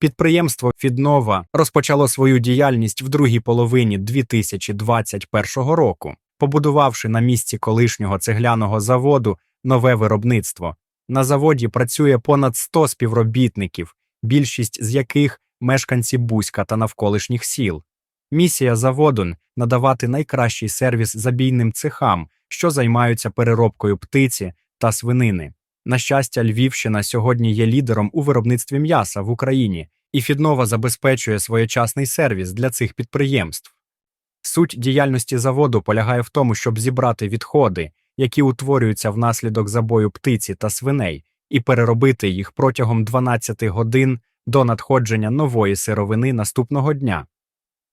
Підприємство Фіднова розпочало свою діяльність в другій половині 2021 року, побудувавши на місці колишнього цегляного заводу нове виробництво. На заводі працює понад 100 співробітників, більшість з яких мешканці Бузька та навколишніх сіл. Місія заводу надавати найкращий сервіс забійним цехам, що займаються переробкою птиці та свинини. На щастя, Львівщина сьогодні є лідером у виробництві м'яса в Україні, і Фіднова забезпечує своєчасний сервіс для цих підприємств. Суть діяльності заводу полягає в тому, щоб зібрати відходи, які утворюються внаслідок забою птиці та свиней, і переробити їх протягом 12 годин до надходження нової сировини наступного дня.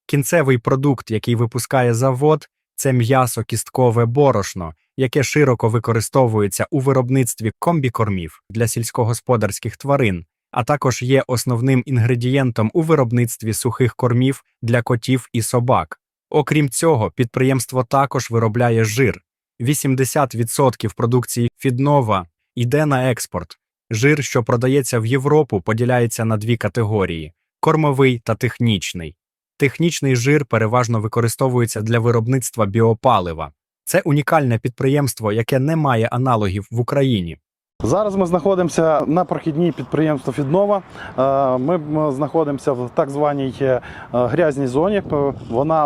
Кінцевий продукт, який випускає завод, це м'ясо кісткове борошно, яке широко використовується у виробництві комбікормів для сільськогосподарських тварин, а також є основним інгредієнтом у виробництві сухих кормів для котів і собак. Окрім цього, підприємство також виробляє жир. 80% продукції Фіднова йде на експорт. Жир, що продається в Європу, поділяється на дві категорії: кормовий та технічний. Технічний жир переважно використовується для виробництва біопалива. Це унікальне підприємство, яке не має аналогів в Україні. Зараз ми знаходимося на прохідній підприємства Фіднова. Е, Ми знаходимося в так званій е, грязній зоні. Вона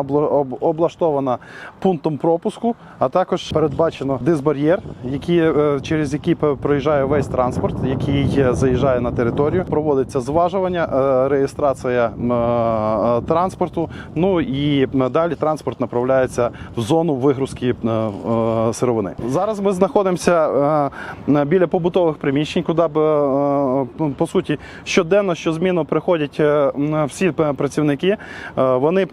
облаштована пунктом пропуску, а також передбачено дисбар'єр, е, через який проїжджає весь транспорт, який заїжджає на територію. Проводиться зважування, реєстрація транспорту. Ну і далі транспорт направляється в зону вигрузки сировини. Зараз ми знаходимося біля побутових приміщень, куди б е, по суті щоденно, щозмінно приходять е, всі працівники. Е, Вони е,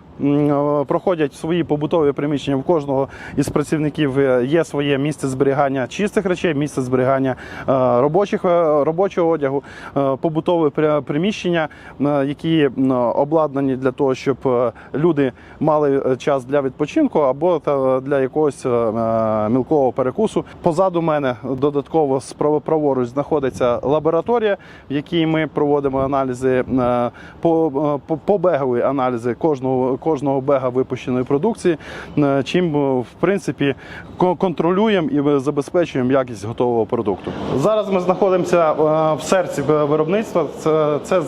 проходять свої побутові приміщення. В кожного із працівників е, є своє місце зберігання чистих речей, місце зберігання е, робочих е, робочого одягу, е, побутові приміщення, е, які обладнані для того, щоб е, люди мали е, час для відпочинку або для якогось е, е, мілкого перекусу. Позаду мене додатково справа праворуч знаходиться лабораторія, в якій ми проводимо аналізи е, по, по, по аналізи кожного кожного бега випущеної продукції, е, чим е, в принципі контролюємо і забезпечуємо якість готового продукту. Зараз ми знаходимося е, в серці виробництва. Це, це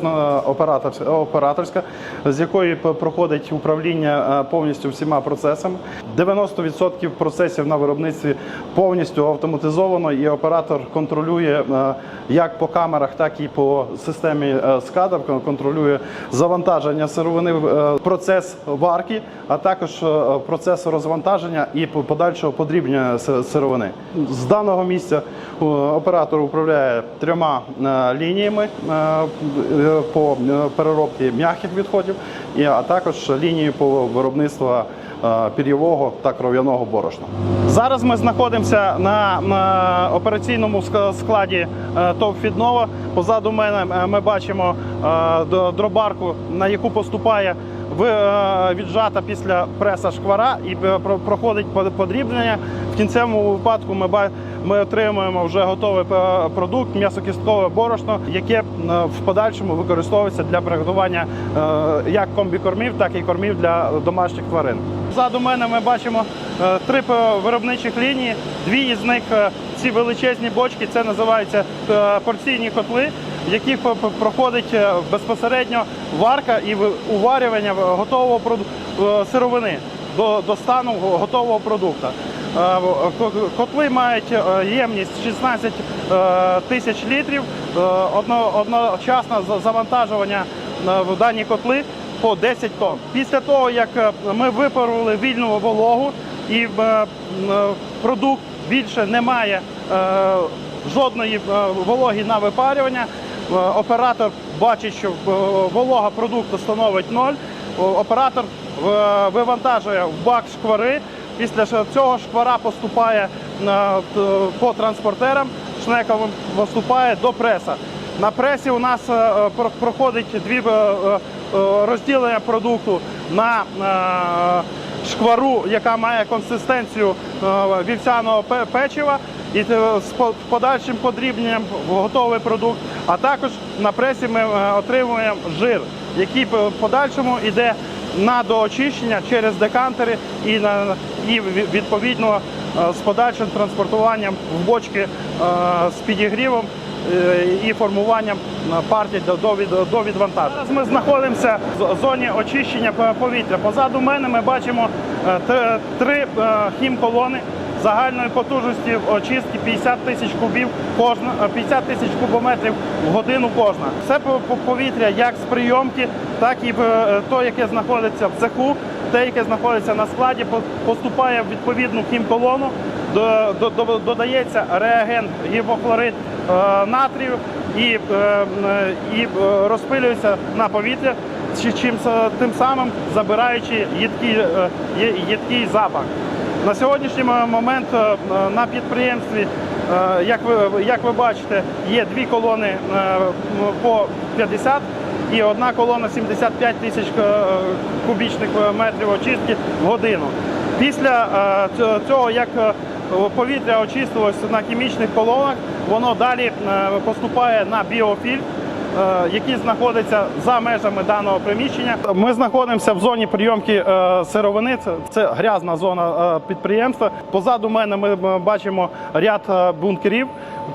оператор, операторська, з якої проходить управління е, повністю всіма процесами. 90% процесів на виробництві повністю автоматизовано, і оператор контролює е, як по камерах, так і по системі е, контролює завантаження сировини, е, процес варки, а також процес розвантаження і по- подальшого подрібнення сировини. З даного місця оператор управляє трьома лініями по переробці м'яких відходів, а також лінією по виробництву пір'євого та кров'яного борошна. Зараз ми знаходимося на, операційному складі е, ТОВ Фіднова. Позаду мене е, ми бачимо е, дробарку, на яку поступає е, віджата після преса шквара і е, про- проходить под- подрібнення. В кінцевому випадку ми, ми отримуємо вже готовий е, продукт, м'ясокісткове борошно, яке е, в подальшому використовується для приготування е, як комбікормів, так і кормів для домашніх тварин. Ззаду мене ми бачимо е, три виробничих лінії. Дві із них е, ці величезні бочки, це називаються е, порційні котли, в яких проходить безпосередньо варка і уварювання готового сировини до, до стану готового продукту. Котли мають ємність 16 е, тисяч літрів, одно- одночасне завантажування в дані котли по 10 тонн. Після того, як е, ми випарували вільну вологу і е, е, продукт більше не має жодної вологи на випарювання, оператор бачить, що волога продукту становить 0, оператор вивантажує в бак шквари. Після цього шквара поступає по транспортерам, шнековим поступає до преса. На пресі у нас про- проходить дві розділення продукту на е, шквару, яка має консистенцію е, вівсяного печива, і е, з подальшим подрібненням готовий продукт. А також на пресі ми е, отримуємо жир, який в подальшому йде на доочищення через декантери і, на, і відповідно е, з подальшим транспортуванням в бочки е, з підігрівом е, і формуванням е, партій до, до, від- до відвантаження. Зараз ми знаходимося в зоні очищення по- повітря. Позаду мене ми бачимо е, три е, хімколони загальної потужності очистки 50 тисяч кубів кожна, е, 50 тисяч кубометрів в годину кожна. По- повітря як з прийомки, так і е, то, яке знаходиться в цеху, те, яке знаходиться на складі, по- поступає в відповідну хімколону, до- до- до- додається реагент гіпохлорид е, натрію і, е, е, і е, розпилюється на повітря, чи- чим тим самим забираючи їдкий, е, їдкий запах. На сьогоднішній момент е, на підприємстві, е, як ви, як ви бачите, є дві колони е, по 50 і одна колона 75 тисяч кубічних метрів очистки в годину. Після цього- як повітря очистилось на хімічних колонах, воно далі поступає на біофільтр, е, знаходяться за межами даного приміщення. Ми знаходимося в зоні прийомки е, сировини. Це, грязна зона е, підприємства. Позаду мене ми бачимо ряд бункерів.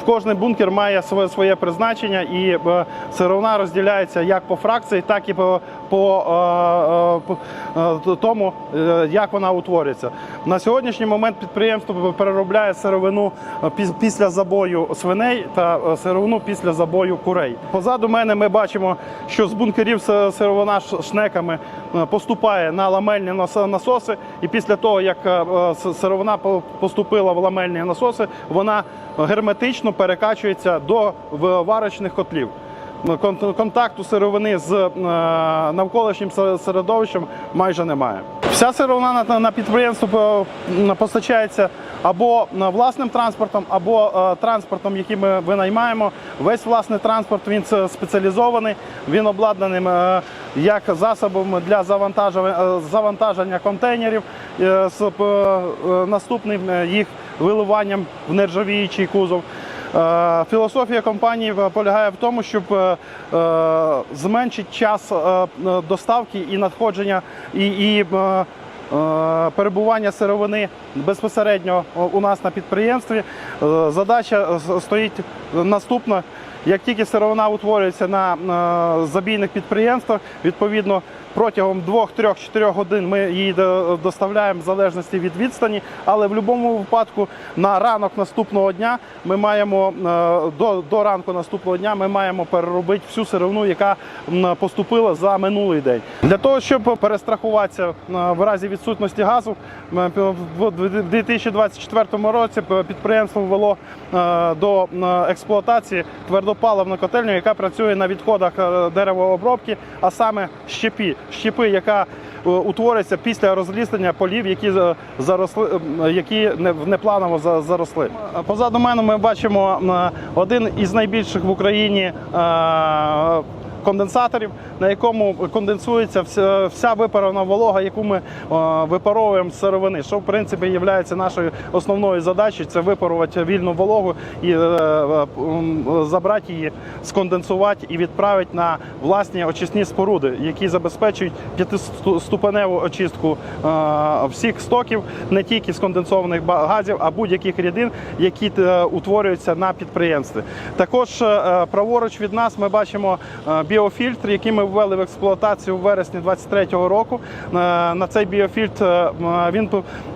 Кожний бункер має своє, призначення, і сировина розділяється як по фракції, так і по, по, е, е, е, тому, як вона утворюється. На сьогоднішній момент підприємство переробляє сировину піс- після забою свиней та сировину після забою курей. Позаду мене ми бачимо, що з бункерів сировина шнеками поступає на ламельні насоси, і після того, як сировина поступила в ламельні насоси, вона герметично перекачується до варочних котлів. Кон- Контакту сировини з е, навколишнім се- середовищем майже немає. Вся сировина на, підприємство е, постачається або е, власним транспортом, або транспортом, який ми винаймаємо. Весь власний транспорт він спеціалізований, він обладнаний як засобом для завантаження, контейнерів з наступним їх виливанням в нержавіючий кузов. Е, Філософія компанії е, полягає в тому, щоб е, зменшити час доставки і надходження і, і перебування сировини безпосередньо у нас на підприємстві. Е, Задача е, стоїть наступна. Як тільки сировина утворюється на е, забійних підприємствах, відповідно протягом 2-3-4 годин ми її доставляємо в залежності від відстані, але в будь-якому випадку на ранок наступного дня ми маємо е, до, до ранку наступного дня ми маємо переробити всю сировину, яка поступила за минулий день. Для того, щоб перестрахуватися е, в разі відсутності газу, м, в 2024 році підприємство ввело е, до е, експлуатації твердопаливну котельню, яка працює на відходах е, деревообробки, а саме щепі. Щепи, яка е, утворюється після розліснення полів, які е, заросли, е, які непланово за- заросли. Позаду мене ми бачимо е, один із найбільших в Україні. Конденсаторів, на якому конденсується вся, випарована волога, яку ми випаровуємо з сировини, що в принципі є нашою основною задачею це випарувати вільну вологу і е, е, забрати її, сконденсувати і відправити на власні очисні споруди, які забезпечують п'ятиступеневу очистку всіх стоків, не тільки сконденсованих газів, а будь-яких рідин, які е, утворюються на підприємстві. Також праворуч від нас ми бачимо е, біофільтр, який ми ввели в експлуатацію у вересні 2023 року. Е, На цей біофільтр е, він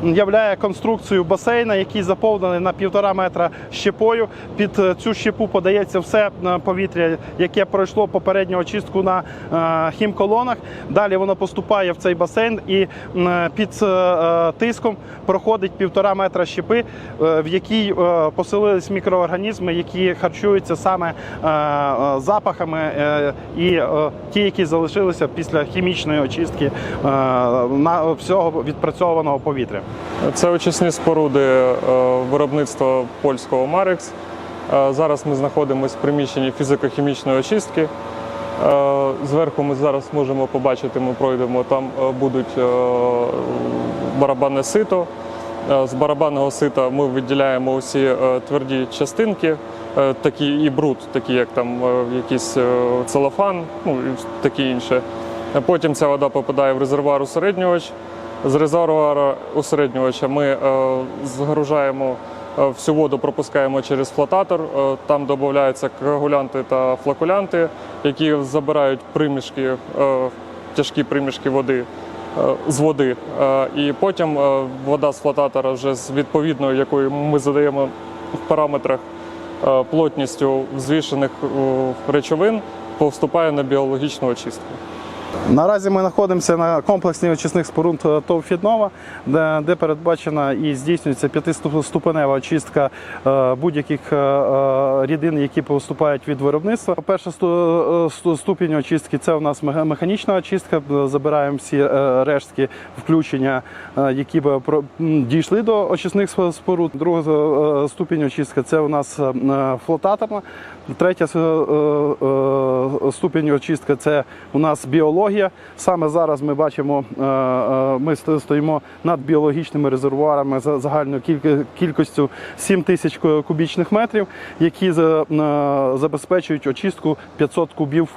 являє конструкцію басейна, який заповнений на півтора метра щепою. Під е, цю щепу подається все повітря, яке пройшло попередню очистку на хімколонах. Далі воно поступає в цей басейн і під тиском проходить півтора метра щепи, в якій поселились мікроорганізми, які харчуються саме запахами і е, ті, які залишилися після хімічної очистки е, на всього відпрацьованого повітря. Це очисні споруди е, виробництва польського Марекс. Зараз ми знаходимося в приміщенні фізико-хімічної очистки. Зверху ми зараз можемо побачити, ми пройдемо, там будуть барабанне сито, З барабанного сита ми виділяємо усі е, тверді частинки, е, такі і бруд, такі як там е, якийсь е, целофан, ну і таке інше. Е, Потім ця вода попадає в резервуар усереднювач. З резервуара усереднювача ми е, загружаємо е, всю воду, пропускаємо через флотатор. Е, Там додаються коагулянти та флакулянти, які забирають примішки, е, тяжкі примішки води е, з води. Е, І потім е, вода з флотатора вже з відповідною, якою ми задаємо в параметрах е, плотністю взвішених е, речовин, повступає на біологічну очистку. Наразі ми знаходимося на комплексі очисних споруд е, ТОВ «Фіднова», де, передбачена і здійснюється п'ятиступенева очистка е, будь-яких е, рідин, які поступають від виробництва. Перша сту- сту- ступінь очистки це у нас механічна очистка. Забираємо всі рештки включення, які б дійшли до очисних споруд. Друга ступінь очистки це у нас флотаторна. Третя ступінь очистки це у нас біологія. Саме зараз ми бачимо, е, е, ми стоїмо над біологічними резервуарами за загальною кількістю 7 тисяч кубічних метрів, які е, забезпечують очистку 500 кубів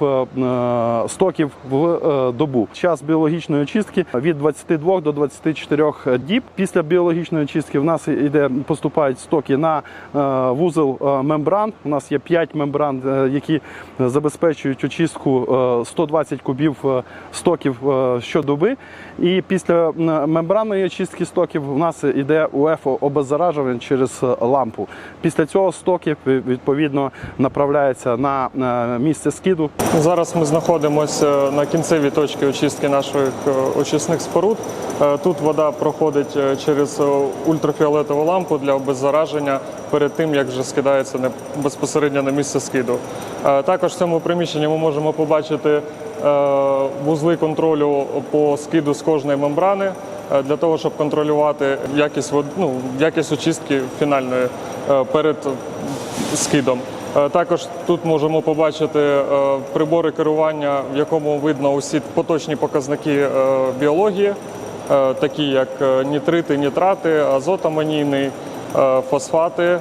стоків в добу. Час біологічної очистки від 22 до 24 діб. Після біологічної очистки в нас іде поступають стоки на вузол мембран. У нас є 5 мембран, які забезпечують очистку е, 120 кубів стоків е, щодоби. І після мембранної очистки стоків у нас іде УЕФО обеззаражування через е, лампу. Після цього стоки відповідно направляються на е, місце скиду. Зараз ми знаходимося на кінцевій точці очистки наших е, очисних споруд. Е, Тут вода проходить е, через е, ультрафіолетову лампу для обеззараження перед тим, як вже скидається безпосередньо на місце скиду. Е, Також в цьому приміщенні ми можемо побачити е, вузли контролю по скиду з кожної мембрани е, для того, щоб контролювати якість ну, якість очистки фінальної е, перед скидом. Е, Також тут можемо побачити е, прибори керування, в якому видно усі поточні показники е, біології, е, такі як е, нітрити, нітрати, азот амонійний, е, фосфати,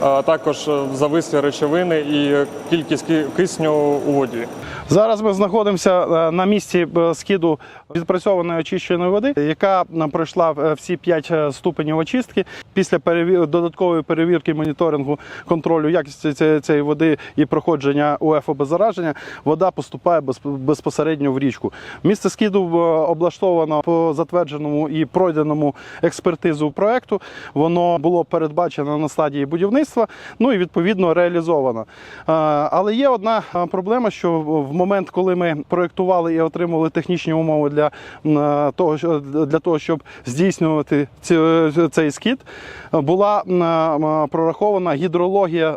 також е, завислі речовини і кількість кисню у воді. Зараз ми знаходимося е, на місці е, скиду відпрацьованої очищеної води, яка пройшла всі 5 ступенів очистки. Після додаткової перевірки моніторингу контролю якості цієї- води і проходження УФ обеззараження, вода поступає без- безпосередньо в річку. Місце скиду облаштовано по затвердженому і пройденому експертизу проекту. Воно було передбачено на стадії будівництва, ну і відповідно реалізовано. Е, Але є одна е, проблема, що в момент, коли ми проєктували і отримували технічні умови для е, того, для того, щоб здійснювати цей скид, була прорахована гідрологія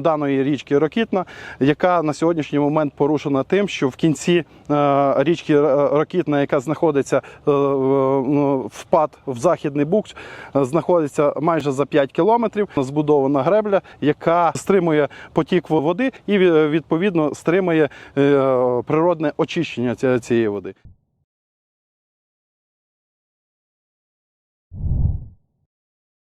даної, річки Рокітна, яка на сьогоднішній момент порушена тим, що в кінці річки Рокітна, яка знаходиться е, в- ну, впад в західний букс, е, знаходиться майже за 5 кілометрів. Збудована гребля, яка стримує потік води і ві- відповідно стримує е, природне очищення цієї води.